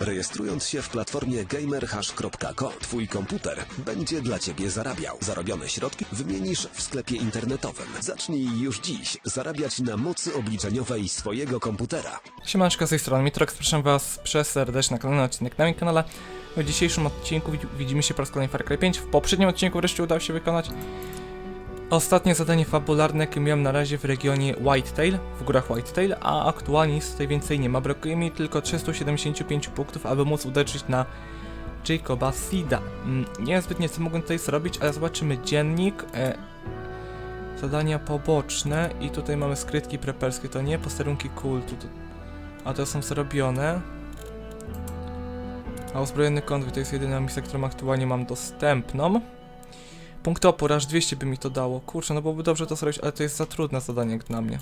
Rejestrując się w platformie gamerhash.co, twój komputer będzie dla ciebie zarabiał. Zarobione środki wymienisz w sklepie internetowym. Zacznij już dziś zarabiać na mocy obliczeniowej swojego komputera. Siemaneczko, z tej strony Mitrox, proszę was przez serdecznie na kolejny odcinek na moim kanale. W dzisiejszym odcinku widz- widzimy się po raz kolejny w Far Cry 5. W poprzednim odcinku wreszcie udało się wykonać ostatnie zadanie fabularne, jakie miałem na razie w regionie Whitetail, w górach Whitetail, a aktualnie nic tutaj więcej nie ma. Brakuje mi tylko 375 punktów, aby móc uderzyć na Jacoba Sida. Mm, Nie wiem zbytnio co mogę tutaj zrobić, ale zobaczymy dziennik. E, zadania poboczne i tutaj mamy skrytki preperskie, to nie posterunki kultu, to a te są zrobione. A uzbrojony konwój to jest jedyna misja, którą aktualnie mam dostępną. Punkt opór, aż 200 by mi to dało. Kurczę, no byłoby dobrze to zrobić, ale to jest za trudne zadanie jak dla mnie.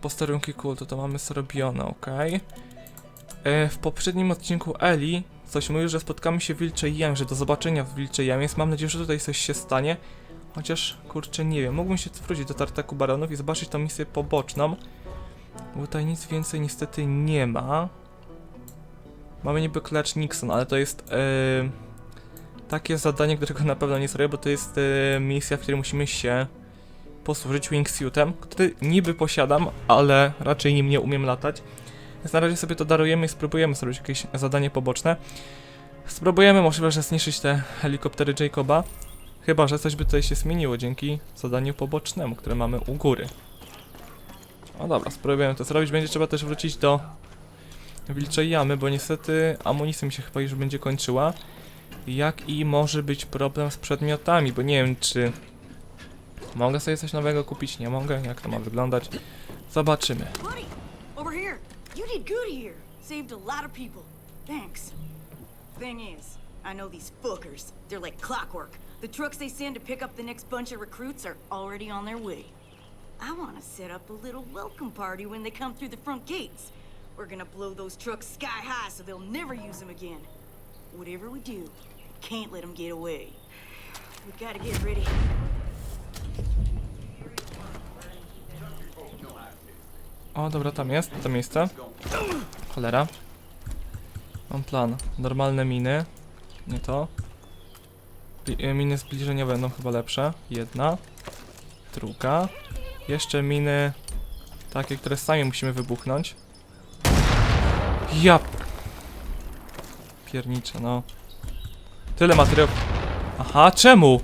Posterunki kultu to mamy zrobione, ok. E, w poprzednim odcinku Eli coś mówił, że spotkamy się w Wilczej Jamie, że do zobaczenia w Wilczej Jamie, więc mam nadzieję, że tutaj coś się stanie. Chociaż, kurczę, nie wiem, mógłbym się wrócić do Tartaku Baronów i zobaczyć tą misję poboczną. Bo tutaj nic więcej niestety nie ma. Mamy niby Clutch Nixon, ale to jest e, takie zadanie, którego na pewno nie zrobię, bo to jest e, misja, w której musimy się posłużyć wingsuitem, który niby posiadam, ale raczej nim nie umiem latać. Więc na razie sobie to darujemy i spróbujemy zrobić jakieś zadanie poboczne. Spróbujemy możliwe, że zniszczyć te helikoptery Jacoba. Chyba, że coś by tutaj się zmieniło dzięki zadaniu pobocznemu, które mamy u góry. No dobra, spróbujemy to zrobić. Będzie trzeba też wrócić do wilczej jamy, bo niestety amunicja mi się chyba już będzie kończyła. Jak i może być problem z przedmiotami, bo nie wiem czy mogę sobie coś nowego kupić, nie mogę, jak to ma wyglądać. Zobaczymy. I know these fuckers. They're like clockwork. The trucks they send to pick up the next bunch of recruits are already on their way. I want to set up a little welcome party when they come through the front gates. We're gonna blow those trucks sky high so they'll never use them again. Whatever we do, can't let them get away. We gotta get ready. O, dobra, tam jest, to miejsce. Cholera. Mam plan. Normalne miny. Nie to. E, Miny zbliżeniowe będą chyba lepsze. Jedna. Druga. Jeszcze miny takie, które sami musimy wybuchnąć. Ja... Piernicze, no. Tyle materiałów. Aha, czemu?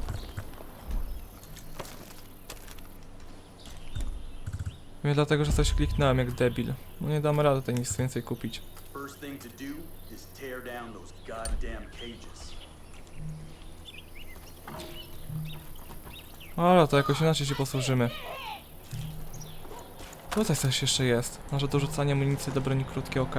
Pewnie dlatego, że coś kliknąłem jak debil. No nie damy rady tutaj nic więcej kupić. Ale to jakoś inaczej się posłużymy. Tutaj coś jeszcze jest. Może do rzucania amunicji do broni krótkiej, ok.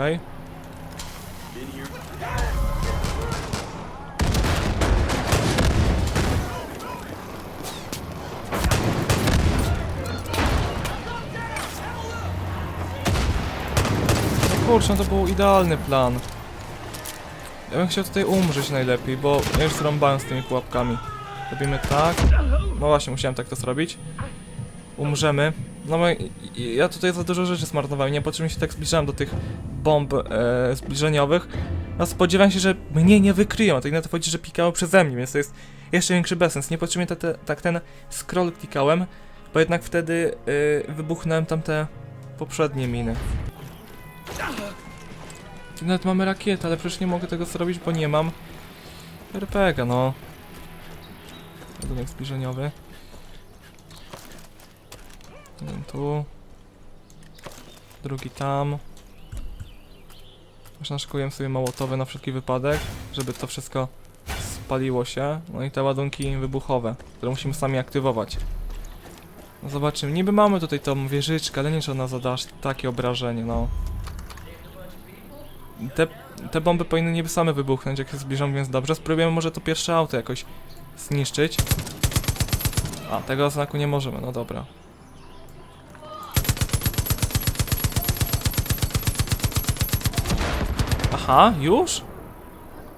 Kurczę, no to był idealny plan. Ja bym chciał tutaj umrzeć najlepiej, bo ja już zrąbałem z tymi pułapkami. Robimy tak. No właśnie, musiałem tak to zrobić. Umrzemy. No ja tutaj za dużo rzeczy zmarnowałem. Niepotrzebnie się tak zbliżałem do tych bomb e, zbliżeniowych. No spodziewałem się, że mnie nie wykryją. Tak na to chodzi, że pikały przeze mnie, więc to jest jeszcze większy bezsens. Niepotrzebnie te, te, tak ten scroll klikałem, bo jednak wtedy e, wybuchnąłem tamte poprzednie miny. Nawet mamy rakietę, ale przecież nie mogę tego zrobić, bo nie mam RPG, no. Budynek zbliżeniowy. Jeden tu. Drugi tam. Już naszykujemy sobie małotowe na wszelki wypadek, żeby to wszystko spaliło się. No i te ładunki wybuchowe, które musimy sami aktywować. No zobaczymy. Niby mamy tutaj tą wieżyczkę, ale nie czy ona zada takie obrażenie, no. Te, te bomby powinny niby same wybuchnąć, jak się zbliżam, więc dobrze. Spróbujemy może to pierwsze auto jakoś zniszczyć. A, tego znaku nie możemy, no dobra. Aha, już?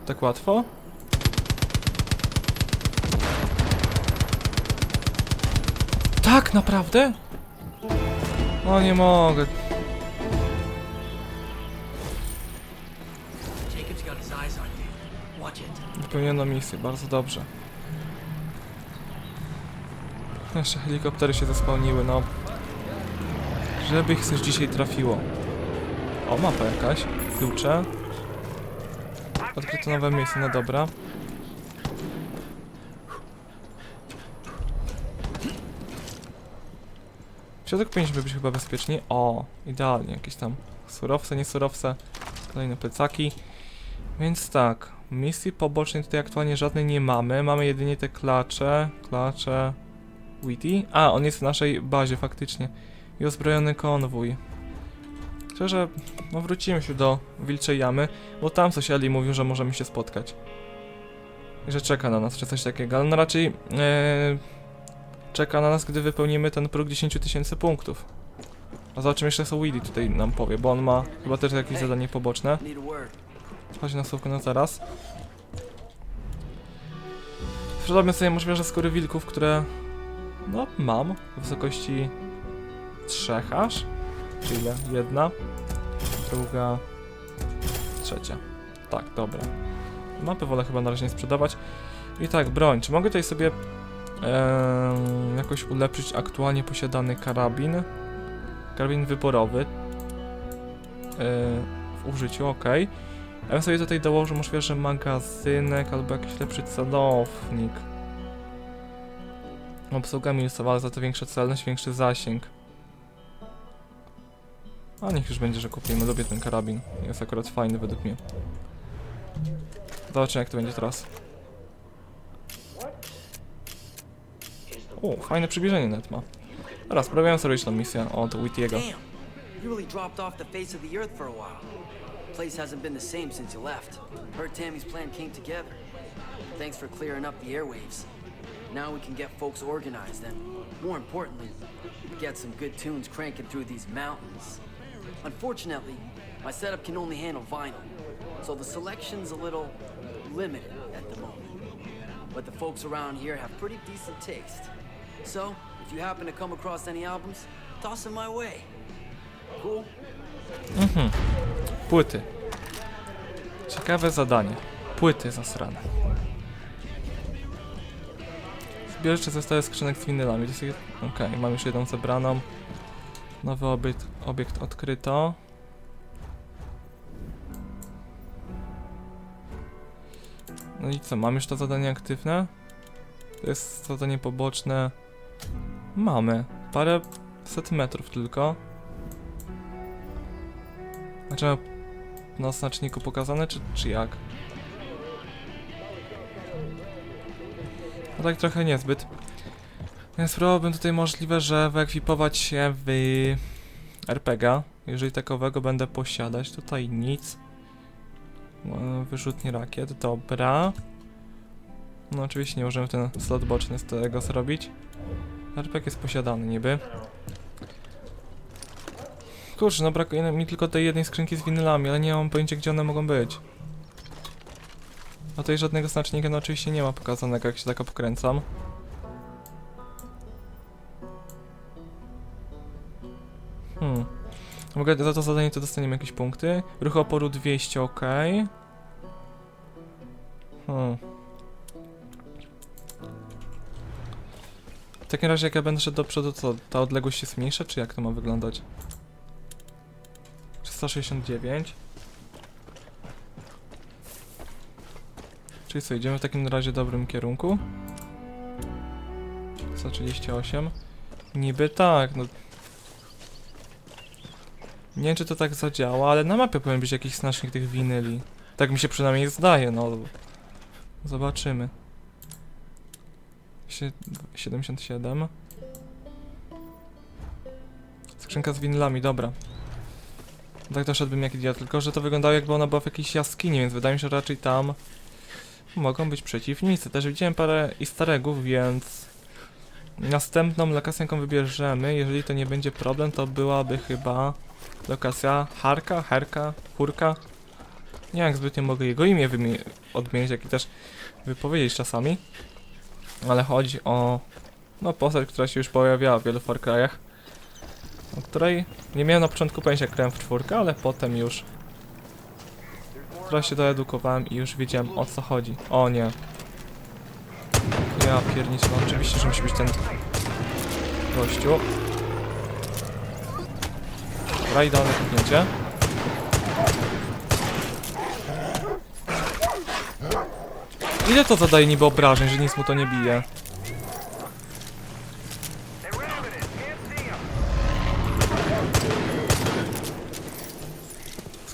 Tak łatwo? Tak, naprawdę? No nie mogę. Wypełniono misję, bardzo dobrze. Jeszcze helikoptery się zespałniły, no. Żeby ich coś dzisiaj trafiło. O, mapa jakaś. Klucze. Odkryto nowe miejsce, no dobra. W środku powinniśmy być chyba bezpieczni. O, idealnie. Jakieś tam surowce, nie surowce. Kolejne plecaki. Więc tak, misji pobocznej tutaj aktualnie żadnej nie mamy. Mamy jedynie te klacze, klacze... Witty? A, on jest w naszej bazie faktycznie. I uzbrojony konwój. Szczerze, no wrócimy się do Wilczej Jamy, bo tam coś Ali mówił, że możemy się spotkać. I że czeka na nas, czy coś takiego, ale no raczej... E, czeka na nas, gdy wypełnimy ten próg 10 tysięcy punktów. A zobaczymy jeszcze co Willy tutaj nam powie, bo on ma chyba też jakieś zadanie poboczne. Chodź na słówko na zaraz. Sprzedamy sobie możliwe skóry wilków, które no mam w wysokości trzech aż. Czy ile? Jedna, druga, trzecia. Tak, dobra. Mapy wolę chyba na razie nie sprzedawać. I tak, broń. Czy mogę tutaj sobie jakoś ulepszyć aktualnie posiadany karabin? Karabin wyborowy. Yy, w użyciu, ok. Ja bym sobie tutaj dołożył możliwe, że magazynek albo jakiś lepszy celownik. Obsługa minusowa, ale za to większa celność, większy zasięg. A niech już będzie, że kupimy. Lubię ten karabin. Jest akurat fajny według mnie. Zobaczymy jak to będzie teraz. O, fajne przybliżenie net ma. Dobra, spróbujemy zrobić tą misję od a while. Place hasn't been the same since you left. Heard Tammy's plan came together. Thanks for clearing up the airwaves. Now we can get folks organized and, more importantly, get some good tunes cranking through these mountains. Unfortunately, my setup can only handle vinyl, so the selection's a little limited at the moment. But the folks around here have pretty decent taste. So, if you happen to come across any albums, toss them my way. Cool? Mm-hmm. Płyty. Ciekawe zadanie. Płyty zasrane. Zbierzcie zestawy skrzynek z winylami. Okej, mam już jedną zebraną. Nowy obiekt, obiekt odkryto. No i co, mam już to zadanie aktywne? To jest zadanie poboczne. Mamy. Parę set metrów tylko. Znaczy na znaczniku pokazane, czy, czy jak? No tak trochę niezbyt. Więc spróbowałbym tutaj możliwe, że wyekwipować się w RPG. Jeżeli takowego będę posiadać, tutaj nic. E, Wyrzutnie rakiet, dobra. No oczywiście nie możemy ten slot boczny z tego zrobić. RPG jest posiadany niby. Kurczę, no brakuje mi tylko tej jednej skrzynki z winylami, ale nie mam pojęcia gdzie one mogą być. A tutaj żadnego znacznika no oczywiście nie ma pokazanego jak się tak obkręcam. Hmm. Mogę za to zadanie to dostaniemy jakieś punkty. Ruch oporu 200, ok. Hmm. W takim razie jak ja będę szedł do przodu, to ta odległość jest mniejsza, czy jak to ma wyglądać? 369. Czyli co, idziemy w takim razie w dobrym kierunku? 138. Niby tak, no. Nie wiem, czy to tak zadziała, ale na mapie powinien być jakiś znacznik tych winyli. Tak mi się przynajmniej zdaje, no. Zobaczymy. Sie 77. Skrzynka z winylami, dobra. Tak doszedłbym jak idiot, tylko że to wyglądało jakby ona była w jakiejś jaskini, więc wydaje mi się, że raczej tam mogą być przeciwnicy. Też widziałem parę easter eggów, więc następną lokację, jaką wybierzemy, jeżeli to nie będzie problem, to byłaby chyba lokacja Harka, Herka, Hurka. Nie wiem jak zbytnio mogę jego imię odmienić, jak i też wypowiedzieć czasami. Ale chodzi o no postać, która się już pojawiała w wielu Far Cry'ach o której nie miałem na początku pojęcia jak grałem w czwórkę, ale potem już Trochę się doedukowałem i już wiedziałem o co chodzi. O nie. Ja pierniczę, no oczywiście, że musi być ten gościu. Dobra, idealne kliknięcie. Ile to zadaje niby obrażeń, że nic mu to nie bije?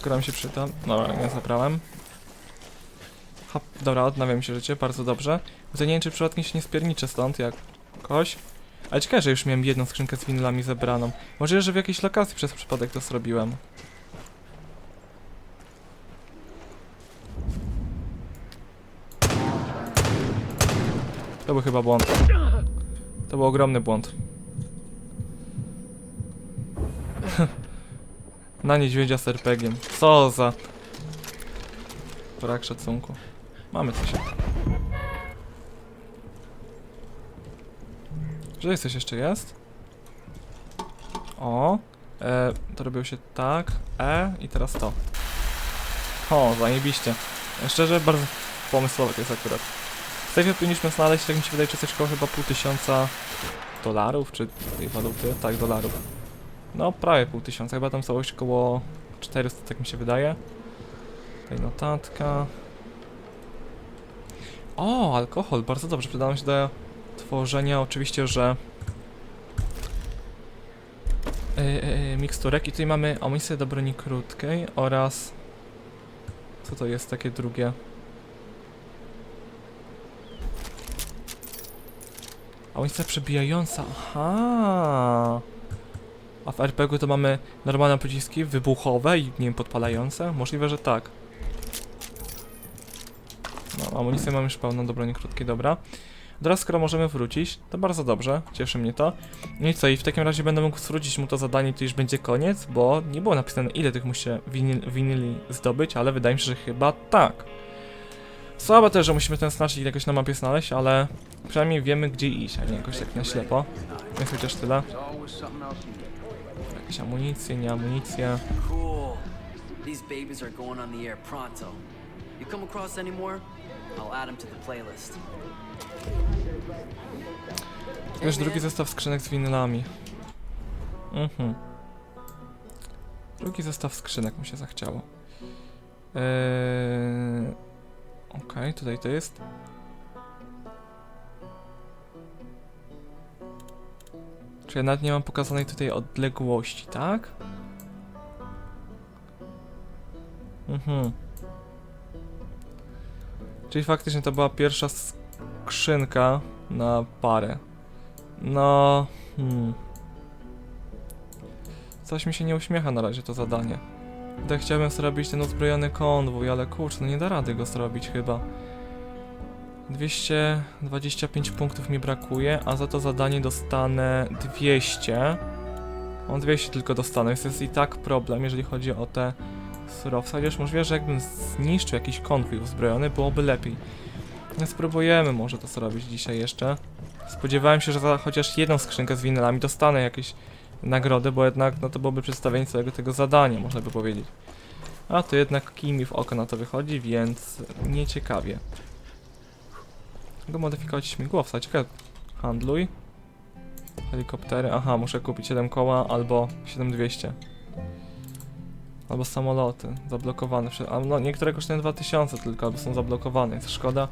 Skoro mi się przyda. Dobra, nie zabrałem. Hop, dobra, odnawiam się życie, bardzo dobrze. Tylko nie wiem, czy przypadkiem się nie spierniczę stąd jakoś. Ale ciekawe, że już miałem jedną skrzynkę z winylami zebraną. Może, że w jakiejś lokacji przez przypadek to zrobiłem. To był chyba błąd. To był ogromny błąd. Na niedźwiedzia z RPG-iem. Co za... Brak szacunku. Mamy coś. Że coś jeszcze jest? O. E, to robiło się tak. E i teraz to. O, zajebiście. Szczerze, bardzo pomysłowe to jest akurat. W sejfie powinniśmy znaleźć, tak mi się wydaje, czy coś koło chyba pół tysiąca dolarów, czy tej waluty? Tak, dolarów. No, prawie pół tysiąca, chyba tam całość około 400, tak mi się wydaje. Tutaj notatka. O, alkohol, bardzo dobrze, przyda się do tworzenia oczywiście, że yy, yy, miksturek i tutaj mamy amunicję do broni krótkiej oraz co to jest takie drugie? Amunicja przebijająca, aha. A w RPG to mamy normalne pociski wybuchowe i nie wiem, podpalające? Możliwe, że tak. No, amunicję mam już pełną do broni dobra. Teraz skoro możemy wrócić, to bardzo dobrze, cieszy mnie to. No i co, i w takim razie będę mógł zwrócić mu to zadanie, to już będzie koniec, bo nie było napisane ile tych musi winyl, winyli zdobyć, ale wydaje mi się, że chyba tak. Słabe też, że musimy ten znacznik jakoś na mapie znaleźć, ale przynajmniej wiemy gdzie iść, a nie jakoś tak na ślepo. Więc chociaż tyle. Jakieś amunicje, nie amunicje. Cool. These babies are going on the air pronto. You come across any more? I'll add them to the playlist. Wiesz, drugi zestaw skrzynek z winylami. Mhm. Drugi zestaw skrzynek mu się zachciało. Eee... Okej, tutaj to jest. Czy nawet nie mam pokazanej tutaj odległości, tak? Mhm. Czyli faktycznie to była pierwsza skrzynka na parę. No. Hmm. Coś mi się nie uśmiecha na razie to zadanie. Tak chciałbym zrobić ten uzbrojony konwój, ale kurczę, no nie da rady go zrobić chyba. 225 punktów mi brakuje, a za to zadanie dostanę 200. On 200 tylko dostanę, więc jest i tak problem, jeżeli chodzi o te surowce. Chociaż możliwe, że jakbym zniszczył jakiś konwój uzbrojony, byłoby lepiej. No spróbujemy może to zrobić dzisiaj jeszcze. Spodziewałem się, że za chociaż jedną skrzynkę z winylami dostanę jakieś nagrody, bo jednak no to byłoby przedstawienie całego tego zadania, można by powiedzieć. A to jednak kij mi w oko na to wychodzi, więc nieciekawie. Mogę modyfikować śmigłowca, ciekawe. Handluj. Helikoptery, aha, muszę kupić 7 koła albo 7200. Albo samoloty, zablokowane. no, niektóre kosztują 2000 tylko, albo są zablokowane, jest szkoda.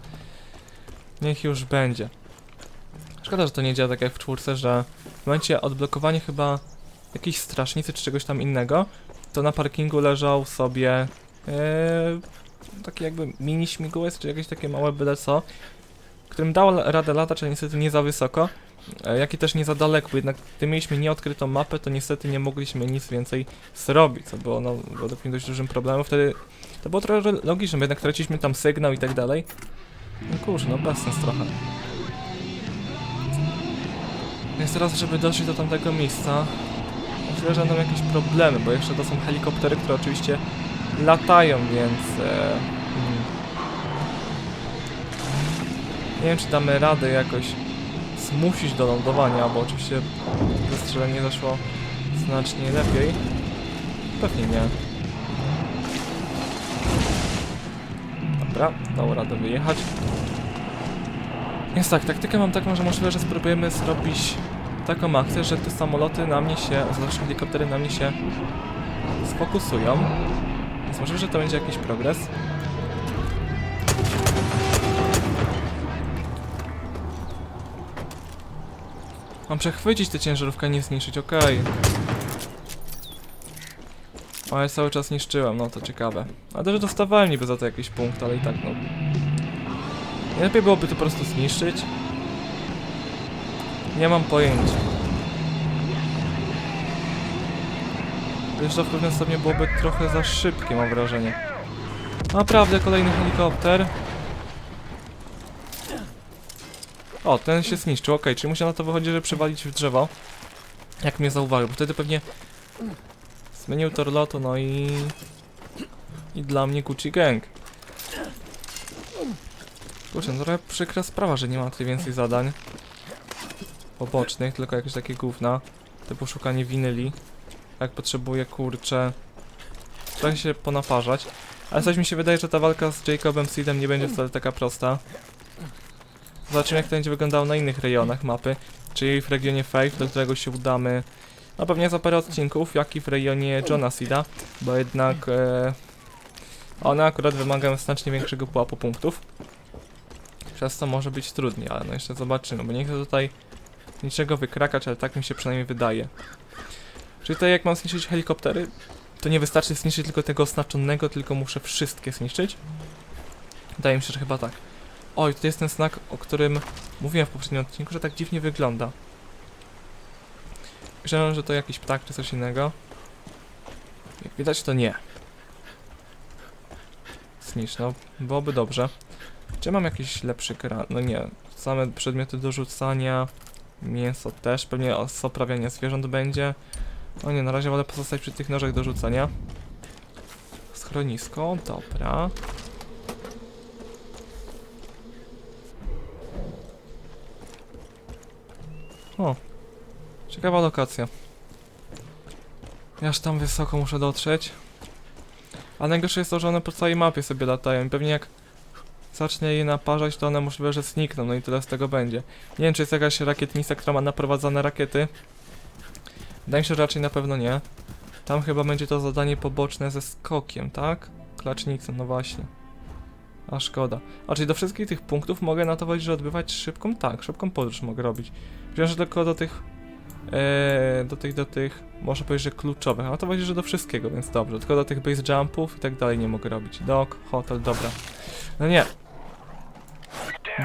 Niech już będzie. Szkoda, że to nie działa tak jak w czwórce, że w momencie odblokowania chyba jakiejś strasznicy czy czegoś tam innego, to na parkingu leżał sobie yy, taki jakby mini śmigłowiec, czy jakieś takie małe byle co, którym dał radę latać, ale niestety nie za wysoko, e, jak i też nie za daleko, bo jednak gdy mieliśmy nieodkrytą mapę, to niestety nie mogliśmy nic więcej zrobić, co było no według mnie dość dużym problemem. Wtedy to było trochę logiczne, bo jednak traciliśmy tam sygnał i tak dalej. No kurczę, no bez sens trochę. Więc teraz, żeby dotrzeć do tamtego miejsca, myślę, że będą jakieś problemy, bo jeszcze to są helikoptery, które oczywiście latają, więc... E, Nie wiem, czy damy radę jakoś zmusić do lądowania, bo oczywiście zastrzelenie zaszło znacznie lepiej. Pewnie nie. Dobra, dało radę wyjechać. Więc tak, taktykę mam taką, że możliwe, że spróbujemy zrobić taką akcję, że te samoloty na mnie się, znaczy helikoptery na mnie się sfokusują. Więc możliwe, że to będzie jakiś progres. Mam przechwycić tę ciężarówkę, nie zniszczyć, okej. Ale cały czas niszczyłem, no to ciekawe. A też dostawałem niby za to jakiś punkt, ale i tak no. Lepiej byłoby to po prostu zniszczyć? Nie mam pojęcia. Wiesz, to w pewnym stopniu byłoby trochę za szybkie, mam wrażenie. Naprawdę, kolejny helikopter. O, ten się zniszczył, okej, czyli musiał na to wychodzi, że przywalić w drzewo. Jak mnie zauważył, bo wtedy pewnie zmienił tor lotu, no i... I dla mnie Gucci Gang. Kurczę, no trochę przykra sprawa, że nie ma tutaj więcej zadań pobocznych, tylko jakieś takie gówna, typu szukanie winyli. Jak potrzebuję, kurczę, trochę się ponaparzać. Ale coś mi się wydaje, że ta walka z Jacobem Seedem nie będzie wcale taka prosta. Zobaczymy jak to będzie wyglądało na innych rejonach mapy, czyli w regionie Faith, do którego się udamy no pewnie za parę odcinków, jak i w rejonie Johna Seeda, bo jednak e, one akurat wymagają znacznie większego pułapu punktów. Przez to może być trudniej, ale no jeszcze zobaczymy, bo nie chcę tutaj niczego wykrakać, ale tak mi się przynajmniej wydaje. Czyli tutaj jak mam zniszczyć helikoptery, to nie wystarczy zniszczyć tylko tego oznaczonego, tylko muszę wszystkie zniszczyć. Wydaje mi się, że chyba tak. Oj, to jest ten znak, o którym mówiłem w poprzednim odcinku, że tak dziwnie wygląda. Myślałem, że to jakiś ptak czy coś innego. Jak widać to nie. Zniszcz, no byłoby dobrze. Czy mam jakiś lepszy gra? No nie. Same przedmioty do rzucania. Mięso też. Pewnie z oprawiania zwierząt będzie. O nie, na razie wolę pozostać przy tych nożach do rzucania. Schronisko, dobra. O, ciekawa lokacja. Ja aż tam wysoko muszę dotrzeć. A najgorsze jest to, że one po całej mapie sobie latają i pewnie jak zacznę je naparzać, to one możliwe, że znikną, no i tyle z tego będzie. Nie wiem, czy jest jakaś rakietnica, która ma naprowadzane rakiety. Wydaje mi się, że raczej na pewno nie. Tam chyba będzie to zadanie poboczne ze skokiem, tak? Klacznicą, no właśnie. A szkoda. A czyli do wszystkich tych punktów mogę notować, że odbywać szybką? Tak, szybką podróż mogę robić. Wiem, że tylko do tych... E, do tych, do tych, można powiedzieć, że kluczowych, a to chodzi, że do wszystkiego, więc dobrze. Tylko do tych base jumpów i tak dalej nie mogę robić. Dok, hotel, dobra. No nie.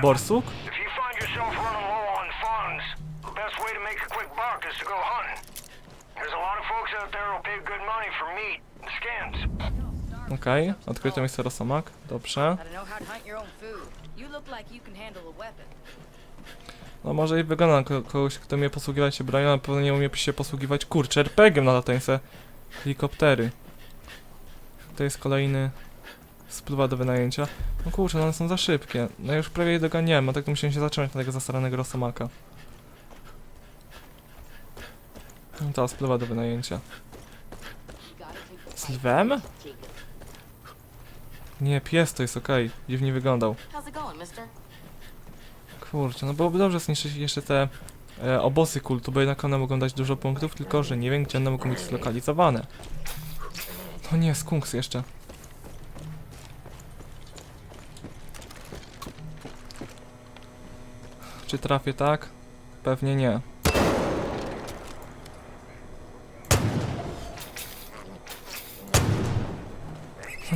Borsuk? There's a lot of out there pay good money for meat and skins. Okej, odkryto miejsce Rosomak, dobrze. No może i wygląda na ko- kogoś, kto umie posługiwać się bronią, ale pewnie nie umie się posługiwać, kurczę, RPG-iem na latańce helikoptery. To jest kolejny spluwa do wynajęcia. No kurczę, no one są za szybkie. No już prawie je doganiałem, a tak to musiałem się zacząć na tego zasranego Rosomaka. No to spluwa do wynajęcia. Z lwem? Nie, pies to jest okej. Dziwnie wyglądał. Kurczę, no byłoby dobrze zniszczyć jeszcze te e, obozy kultu, bo jednak one mogą dać dużo punktów, tylko że nie wiem, gdzie one mogą być zlokalizowane. No nie, skunks jeszcze. Czy trafię tak? Pewnie nie.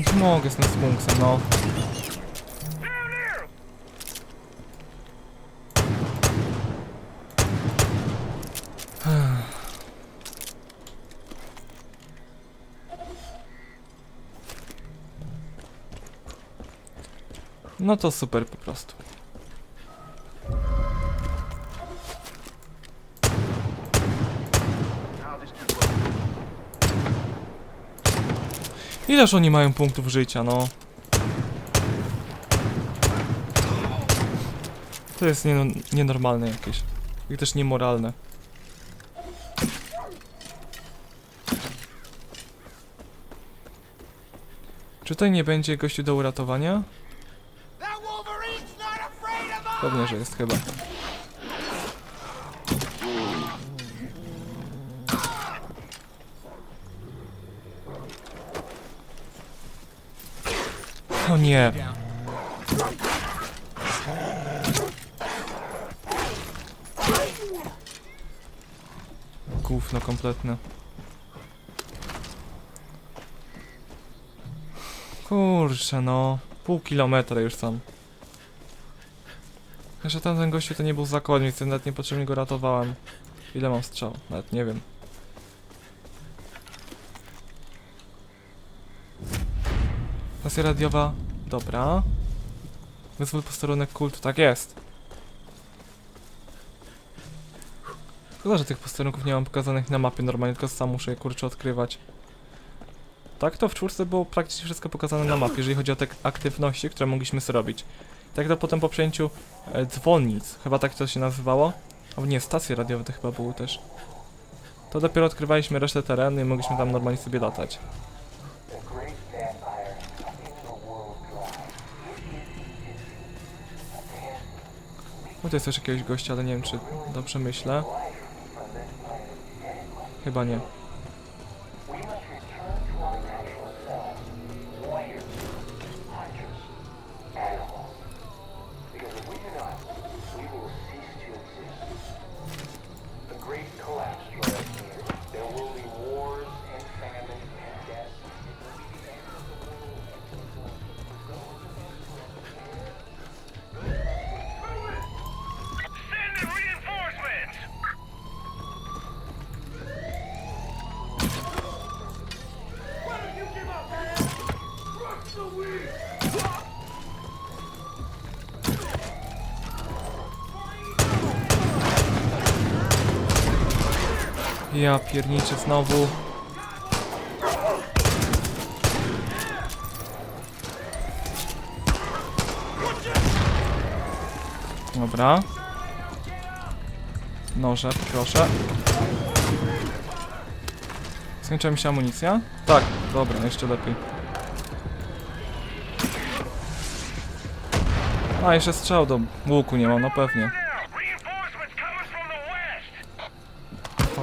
No nie mogę z tym skunksem, no. No to super po prostu. Ileż oni mają punktów życia, no? To jest nie, nienormalne jakieś. I też niemoralne. Czy tutaj nie będzie gościu do uratowania? Pewnie, że jest chyba. Nie. Gówno kompletne. Kurczę no. Pół kilometra już tam. Jeszcze tamten gościu to nie był zakon, więc nawet niepotrzebnie go ratowałem. Ile mam strzał? Nawet nie wiem. Stacja radiowa. Dobra. Wyzwól posterunek kultu. Tak jest. Szkoda, że tych posterunków nie mam pokazanych na mapie normalnie, tylko sam muszę je kurczę odkrywać. Tak to w czwórce było praktycznie wszystko pokazane na mapie, jeżeli chodzi o te aktywności, które mogliśmy zrobić. Tak to potem po przejęciu e, dzwonnic, chyba tak to się nazywało. O nie, stacje radiowe to chyba były też. To dopiero odkrywaliśmy resztę terenu i mogliśmy tam normalnie sobie latać. No to jest też jakiegoś gościa, ale nie wiem czy dobrze myślę. Chyba nie. Ja pierniczę znowu. Dobra. Noże, proszę. Skończyła mi się amunicja? Tak, dobra, jeszcze lepiej. A, jeszcze strzał do łuku nie mam, no pewnie.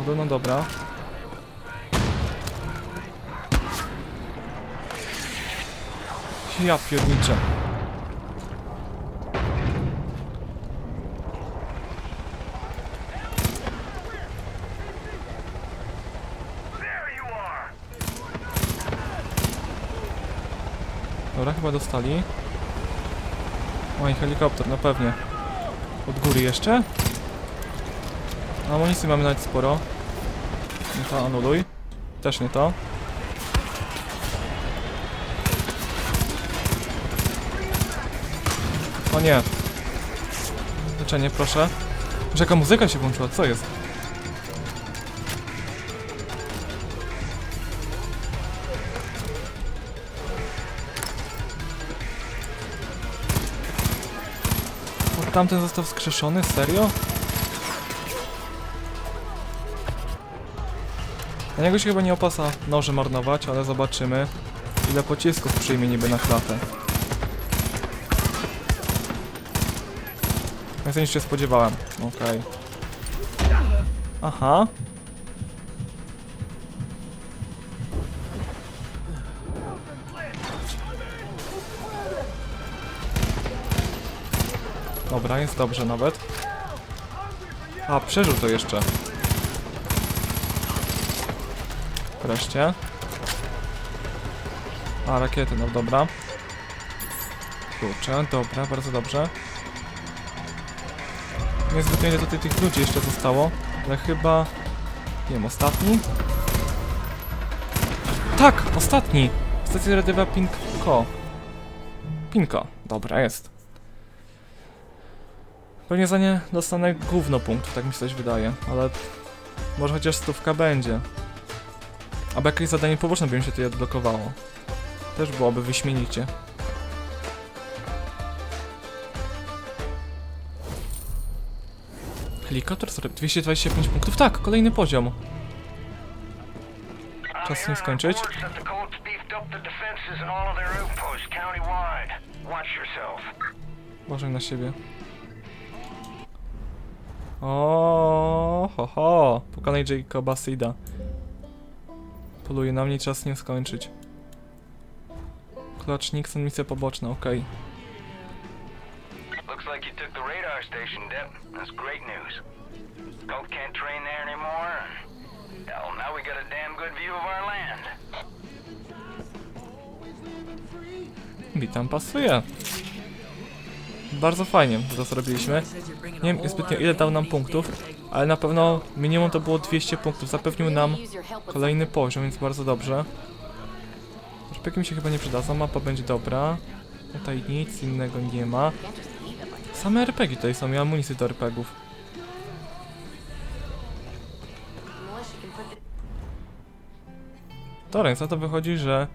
Chodu, no dobra. Ja are! Dobra, chyba dostali. Oj, helikopter, no pewnie. Od góry jeszcze? Amunicji mamy nawet sporo. Nie to anuluj. Też nie to. O nie. Leczenie, proszę. Że jaka muzyka się włączyła, co jest? O, tamten został wskrzeszony? Serio? Na niego się chyba nie opasa noże marnować, ale zobaczymy ile pocisków przyjmie niby na klatę. Więcej niż się spodziewałem. Okej. Aha. Dobra, jest dobrze nawet. A, przeżył to jeszcze. Wreszcie. A, rakiety, no dobra. Kurczę, dobra, bardzo dobrze. Niezwykle ile tutaj tych ludzi jeszcze zostało, ale chyba... Nie wiem, ostatni? Tak, ostatni! Stacja radiowa Pinko. Pinko, dobra, jest. Pewnie za nie dostanę gówno punktów, tak mi się coś wydaje, ale może chociaż stówka będzie. Albo jakieś zadanie poboczne by mi się tutaj odblokowało. Też byłoby wyśmienicie. Helikopter zrobił 225 punktów. Tak, kolejny poziom. Czas nie skończyć. Uważaj na siebie. O, ho, ho. Pokonaj Jacoba Sida. Poluje na mnie, czas nie skończyć. Klacz Nixon, misja poboczna, okej. Looks like you took the radar station, Dep. That's great news. Cult can't train there anymore. Hell, now we got a damn good view of our land. Witam, pasuje. Bardzo fajnie to zrobiliśmy. Nie wiem zbytnio ile dał nam punktów, ale na pewno minimum to było 200 punktów. Zapewnił nam kolejny poziom, więc bardzo dobrze. Szpeki mi się chyba nie przydadzą, mapa będzie dobra. Tutaj nic innego nie ma. Same RPG tutaj są i amunicje do RPGów. To więc na to wychodzi, że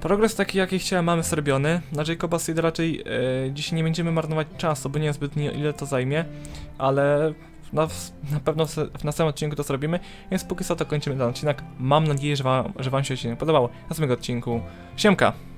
progres taki jaki chciałem mamy zrobiony. Na Jacoba Seed raczej e, dzisiaj nie będziemy marnować czasu, bo nie wiem zbytnio ile to zajmie, ale na, na pewno w, w następnym odcinku to zrobimy, więc póki co to kończymy ten odcinek. Mam nadzieję, że wam, że wam się odcinek podobał. W następnym odcinku. Siemka!